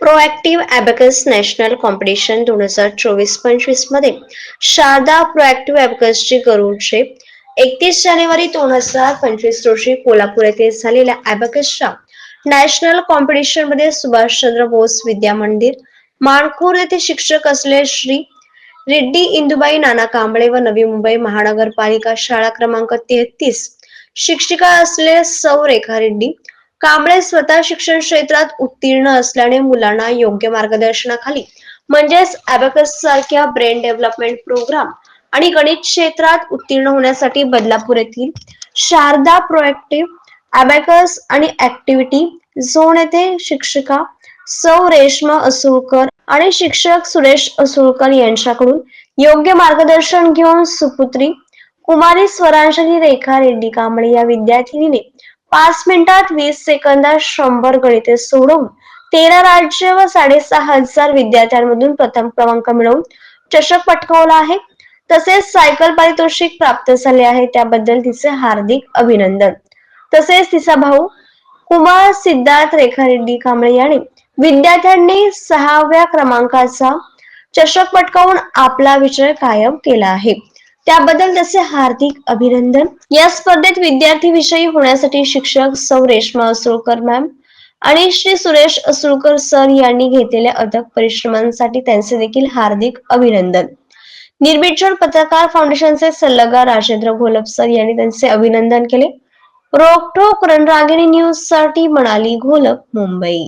Proactive अॅबॅकस national competition दोन हजार चोवीस पंचवीसमध्ये. शारदा प्रोएक्टिव्ह अॅबॅकसची गरुडचे एकतीस जानेवारी दोन हजार पंचवीस रोजी कोल्हापूर येथे झालेल्या अॅबॅकसच्या नॅशनल कॉम्पिटिशनमध्ये सुभाषचंद्र बोस विद्या मंदिर. माणकूर येथे शिक्षक असलेले श्री रेड्डी इंदुबाई नाना कांबळे व नवी मुंबई महानगरपालिका शाळा क्रमांक तेहतीस. शिक्षिका असले सौ रेखा रेड्डी. कांबळे स्वतः शिक्षण क्षेत्रात उत्तीर्ण असल्याने मुलांना योग्य मार्गदर्शनाखाली म्हणजेच अबॅकस सारख्या ब्रेन डेव्हलपमेंट प्रोग्राम आणि गणित क्षेत्रात उत्तीर्ण होण्यासाठी बदलापूर येथील शारदा प्रोएक्टिव्ह अबॅकस आणि ऍक्टिव्हिटी झोन येथे शिक्षिका सौ रेश्मा असुळकर आणि शिक्षक सुरेश असुळकर यांच्याकडून योग्य मार्गदर्शन घेऊन सुपुत्री कुमारी स्वरांजली रेखा रेड्डी कांबळे या विद्यार्थिनीने पाच मिनिटात वीस सेकंदात शंभर गणिते सोडवून तेरा राज्य व साडेसहा हजार विद्यार्थ्यांमधून प्रथम क्रमांक मिळवून चषक पटकावला आहे. तसेच सायकल पारितोषिक प्राप्त झाले आहे. त्याबद्दल तिचे हार्दिक अभिनंदन. तसेच तिचा भाऊ कुमार सिद्धार्थ रेखा रेड्डी कांबळे यांनी विद्यार्थ्यांनी सहाव्या क्रमांकाचा चषक पटकावून आपला विजय कायम केला आहे. त्याबद्दल त्याचे हार्दिक अभिनंदन. या स्पर्धेत विद्यार्थी विषयी होण्यासाठी शिक्षक सौ. रेश्मा असुळकर मॅम आणि श्री सुरेश असुळकर सर यांनी घेतलेल्या अथक परिश्रमांसाठी त्यांचे देखील हार्दिक अभिनंदन. निर्भीडछोड पत्रकार फाउंडेशनचे सल्लागार राजेंद्र घोलप सर यांनी त्यांचे अभिनंदन केले. रोखोक रणरागिणी न्यूजसाठी म्हणाली घोलप मुंबई.